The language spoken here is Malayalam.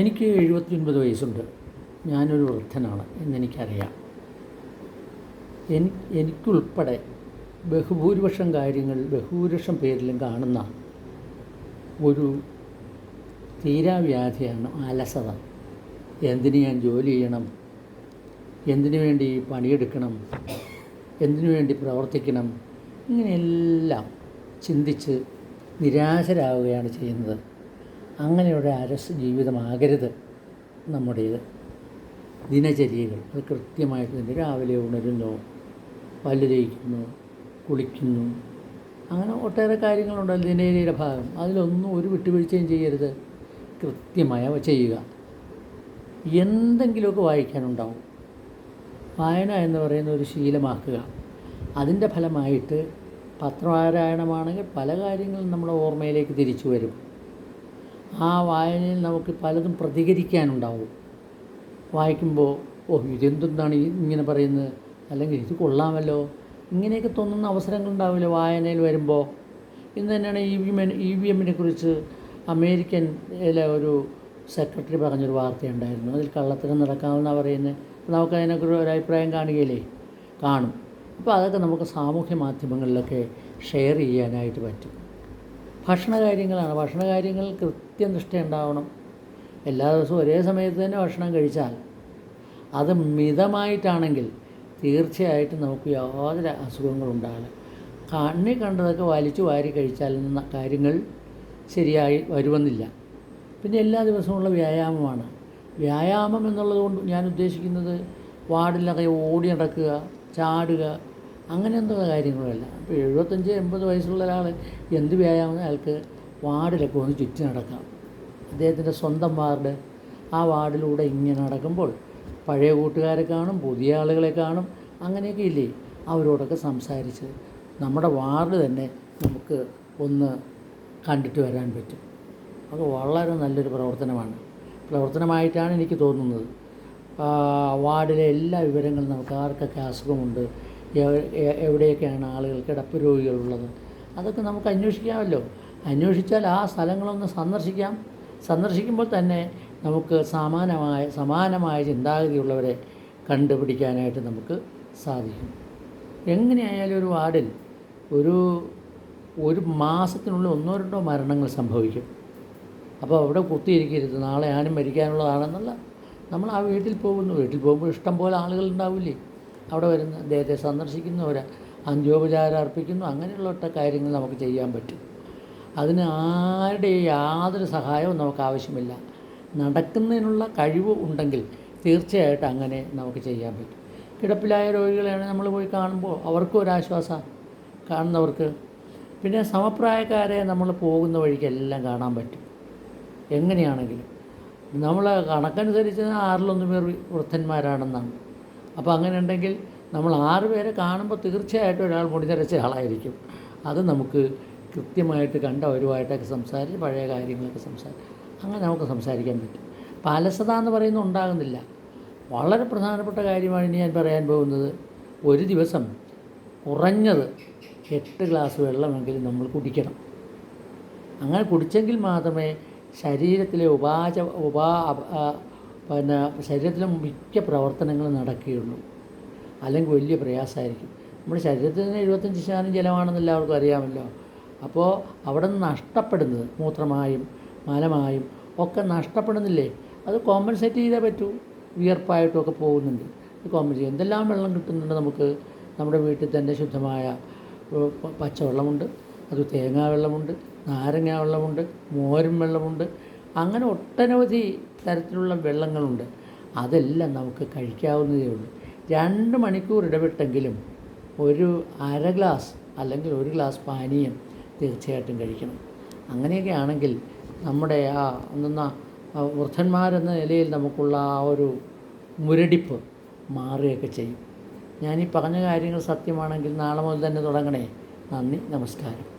എനിക്ക് എഴുപത്തിയൊൻപത് വയസ്സുണ്ട്. ഞാനൊരു വൃദ്ധനാണ് എന്നെനിക്കറിയാം. എനി എനിക്കുൾപ്പെടെ ബഹുഭൂരിപക്ഷം കാര്യങ്ങൾ ബഹുഭൂരിപക്ഷം പേരിലും കാണുന്ന ഒരു തീരാവ്യാധിയാണ് അലസത. എന്തിന് ഞാൻ ജോലി ചെയ്യണം? എന്തിനു വേണ്ടി പണിയെടുക്കണം? എന്തിനു വേണ്ടി പ്രവർത്തിക്കണം? ഇങ്ങനെയെല്ലാം ചിന്തിച്ച് നിരാശരാകുകയാണ് ചെയ്യുന്നത്. അങ്ങനെയുള്ള അരസ് ജീവിതമാകരുത്. നമ്മുടേത്. ദിനചര്യകൾ. അത് കൃത്യമായിട്ട് തന്നെ രാവിലെ ഉണരുന്നു പല്ല് തേക്കുന്നു കുളിക്കുന്നു. അങ്ങനെ ഒട്ടേറെ കാര്യങ്ങളുണ്ടല്ലോ ദിനചര്യയുടെ ഭാഗം. അതിലൊന്നും ഒരു വിട്ടുവീഴ്ചയും ചെയ്യരുത്. കൃത്യമായ ചെയ്യുക. എന്തെങ്കിലുമൊക്കെ വായിക്കാനുണ്ടാവും. വായന എന്ന് പറയുന്ന ഒരു ശീലമാക്കുക. അതിന്റെ ഫലമായിട്ട് പത്രപാരായണമാണെങ്കിൽ പല കാര്യങ്ങളും നമ്മുടെ ഓർമ്മയിലേക്ക് തിരിച്ചു വരും. ആ വായനയിൽ നമുക്ക് പലതും പ്രതികരിക്കാനുണ്ടാവും. വായിക്കുമ്പോൾ ഓ ഇതെന്താണ് ഇങ്ങനെ പറയുന്നത്? അല്ലെങ്കിൽ ഇത് കൊള്ളാമല്ലോ? ഇങ്ങനെയൊക്കെ തോന്നുന്ന അവസരങ്ങളുണ്ടാവില്ല വായനയിൽ വരുമ്പോൾ? ഇന്ന് തന്നെയാണ് E V M E V എമ്മിനെ കുറിച്ച് അമേരിക്കനിലെ ഒരു സെക്രട്ടറി പറഞ്ഞൊരു വാർത്തയുണ്ടായിരുന്നു. അതിൽ കള്ളത്തരം നടക്കാമെന്നാണ് പറയുന്നത്. നമുക്ക് അതിനെക്കുറിച്ച് ഒരു അഭിപ്രായം കാണുകയില്ലേ? കാണും. അപ്പോൾ അതൊക്കെ നമുക്ക് സാമൂഹ്യ മാധ്യമങ്ങളിലൊക്കെ ഷെയർ ചെയ്യാനായിട്ട് പറ്റും. ഭക്ഷണ ഭക്ഷണകാര്യങ്ങൾ ഭക്ഷണ കാര്യങ്ങൾ കൃത്യനിഷ്ഠ ഉണ്ടാവണം എല്ലാ ദിവസവും ഒരേ സമയത്ത് തന്നെ ഭക്ഷണം കഴിച്ചാൽ അത് മിതമായിട്ടാണെങ്കിൽ തീർച്ചയായിട്ടും നമുക്ക് യാതൊരു അസുഖങ്ങളും ഉണ്ടാകില്ല കണ്ണി കണ്ടതൊക്കെ വലിച്ചു വാരി കഴിച്ചാൽ കാര്യങ്ങൾ ശരിയായി വരുമെന്നില്ല. പിന്നെ എല്ലാ ദിവസവുമുള്ള വ്യായാമമാണ്. വ്യായാമം എന്നുള്ളത് കൊണ്ട് ഞാൻ ഉദ്ദേശിക്കുന്നത് വാർഡിലൊക്കെ ഓടി നടക്കുക ചാടുക അങ്ങനെയൊന്നുള്ള കാര്യങ്ങളുമല്ല ഇപ്പോൾ എഴുപത്തഞ്ച് എൺപത് വയസ്സുള്ള ഒരാൾ എന്ത് വ്യായാമം അയാൾക്ക് വാർഡിലൊക്കെ ഒന്ന് ചുറ്റി നടക്കാം. അദ്ദേഹത്തിന്റെ സ്വന്തം വാർഡ്. ആ വാർഡിലൂടെ ഇങ്ങനെ നടക്കുമ്പോൾ പഴയ കൂട്ടുകാരെ കാണും പുതിയ ആളുകളെ കാണും. അങ്ങനെയൊക്കെ ഇല്ലേ? അവരോടൊക്കെ സംസാരിച്ച് നമ്മുടെ വാർഡ് തന്നെ നമുക്ക് ഒന്ന് കണ്ടിട്ട് വരാൻ പറ്റും. അത് വളരെ നല്ലൊരു പ്രവർത്തനമാണ്. പ്രവർത്തനമായിട്ടാണ് എനിക്ക് തോന്നുന്നത്. വാർഡിലെ എല്ലാ വിവരങ്ങളും നമുക്ക് ആർക്കൊക്കെ അസുഖമുണ്ട് എവിടെയൊക്കെയാണ് ആളുകൾ കിടപ്പ് രോഗികളുള്ളത്? അതൊക്കെ നമുക്ക് അന്വേഷിക്കാമല്ലോ. അന്വേഷിച്ചാൽ ആ സ്ഥലങ്ങളൊന്ന് സന്ദർശിക്കാം. സന്ദർശിക്കുമ്പോൾ തന്നെ നമുക്ക് സമാനമായ സമാനമായ ചിന്താഗതിയുള്ളവരെ കണ്ടുപിടിക്കാനായിട്ട് നമുക്ക് സാധിക്കും. എങ്ങനെയായാലും ഒരു വാർഡിൽ ഒരു ഒരു മാസത്തിനുള്ളിൽ ഒന്നോ രണ്ടോ മരണങ്ങൾ സംഭവിക്കും. അപ്പോൾ അവിടെ കുത്തിയിരിക്കരുത്. നാളെ ആനും മരിക്കാനുള്ളതാണെന്നുള്ള നമ്മൾ ആ വീട്ടിൽ പോകുന്നു. വീട്ടിൽ പോകുമ്പോൾ ഇഷ്ടം പോലെ ആളുകൾ ഉണ്ടാവില്ലേ? അവിടെ വരുന്ന അദ്ദേഹത്തെ സന്ദർശിക്കുന്നവർ അന്ത്യോപചാരം അർപ്പിക്കുന്നു. അങ്ങനെയുള്ള ഒട്ട കാര്യങ്ങൾ നമുക്ക് ചെയ്യാൻ പറ്റും. അതിന് ആരുടെ യാതൊരു സഹായവും നമുക്ക് ആവശ്യമില്ല. നടക്കുന്നതിനുള്ള കഴിവ് ഉണ്ടെങ്കിൽ തീർച്ചയായിട്ടും അങ്ങനെ നമുക്ക് ചെയ്യാൻ പറ്റും. കിടപ്പിലായ രോഗികളെയാണ് നമ്മൾ പോയി കാണുമ്പോൾ അവർക്കും ഒരാശ്വാസം കാണുന്നവർക്ക്. പിന്നെ സമപ്രായക്കാരെ നമ്മൾ പോകുന്ന വഴിക്കെല്ലാം കാണാൻ പറ്റും. എങ്ങനെയാണെങ്കിലും. നമ്മൾ കണക്കനുസരിച്ച് ആറിലൊന്ന് പേർ വൃദ്ധന്മാരാണെന്നാണ്. അപ്പോൾ അങ്ങനെ ഉണ്ടെങ്കിൽ നമ്മൾ ആറ് പേരെ കാണുമ്പോൾ തീർച്ചയായിട്ടും ഒരാൾ മുടിനിറച്ച ആളായിരിക്കും. അത് നമുക്ക് കൃത്യമായിട്ട് കണ്ട അവരുമായിട്ടൊക്കെ സംസാരിച്ച് പഴയ കാര്യങ്ങളൊക്കെ സംസാരിച്ച് അങ്ങനെ നമുക്ക് സംസാരിക്കാൻ പറ്റും. അപ്പോൾ അലസത എന്ന് പറയുന്നത് ഉണ്ടാകുന്നില്ല. വളരെ പ്രധാനപ്പെട്ട കാര്യമാണ് ഇനി ഞാൻ പറയാൻ പോകുന്നത്. ഒരു ദിവസം കുറഞ്ഞത് എട്ട് ഗ്ലാസ് വെള്ളമെങ്കിലും നമ്മൾ കുടിക്കണം. അങ്ങനെ കുടിച്ചെങ്കിൽ മാത്രമേ ശരീരത്തിലെ ഉപാച ഉപാ പിന്നെ ശരീരത്തിലെ മിക്ക പ്രവർത്തനങ്ങളും നടക്കുകയുള്ളൂ. അല്ലെങ്കിൽ വലിയ പ്രയാസമായിരിക്കും. നമ്മുടെ ശരീരത്തിൽ നിന്ന് എഴുപത്തഞ്ച് ശതമാനം ജലമാണെന്ന് എല്ലാവർക്കും അറിയാമല്ലോ. അപ്പോൾ അവിടെ നിന്ന് നഷ്ടപ്പെടുന്നത് മൂത്രമായും മലമായും ഒക്കെ നഷ്ടപ്പെടുന്നില്ലേ? അത് കോമ്പൻസേറ്റ് ചെയ്തേ പറ്റൂ. വിയർപ്പായിട്ടും ഒക്കെ പോകുന്നുണ്ട്. ഇത് കോമ്പൻസേറ്റ് എന്തെല്ലാം വെള്ളം കിട്ടുന്നുണ്ട് നമുക്ക്? നമ്മുടെ വീട്ടിൽ തന്നെ ശുദ്ധമായ പച്ചവെള്ളമുണ്ട്. അത് തേങ്ങാ വെള്ളമുണ്ട് നാരങ്ങ വെള്ളമുണ്ട് മോരും വെള്ളമുണ്ട്. അങ്ങനെ ഒട്ടനവധി തരത്തിലുള്ള വെള്ളങ്ങളുണ്ട്. അതെല്ലാം നമുക്ക് കഴിക്കാവുന്നതേ ഉള്ളൂ. രണ്ട് മണിക്കൂർ ഇടവിട്ടെങ്കിലും ഒരു അര ഗ്ലാസ് അല്ലെങ്കിൽ ഒരു ഗ്ലാസ് പാനീയം തീർച്ചയായിട്ടും കഴിക്കണം. അങ്ങനെയൊക്കെ ആണെങ്കിൽ നമ്മുടെ ആ എന്ന വൃദ്ധന്മാരെന്ന നിലയിൽ നമുക്കുള്ള ആ ഒരു മുരടിപ്പ് മാറുകയൊക്കെ ചെയ്യും. ഞാനീ പറഞ്ഞ കാര്യങ്ങൾ സത്യമാണെങ്കിൽ നാളെ മുതൽ തന്നെ തുടങ്ങണേ. നന്ദി നമസ്കാരം.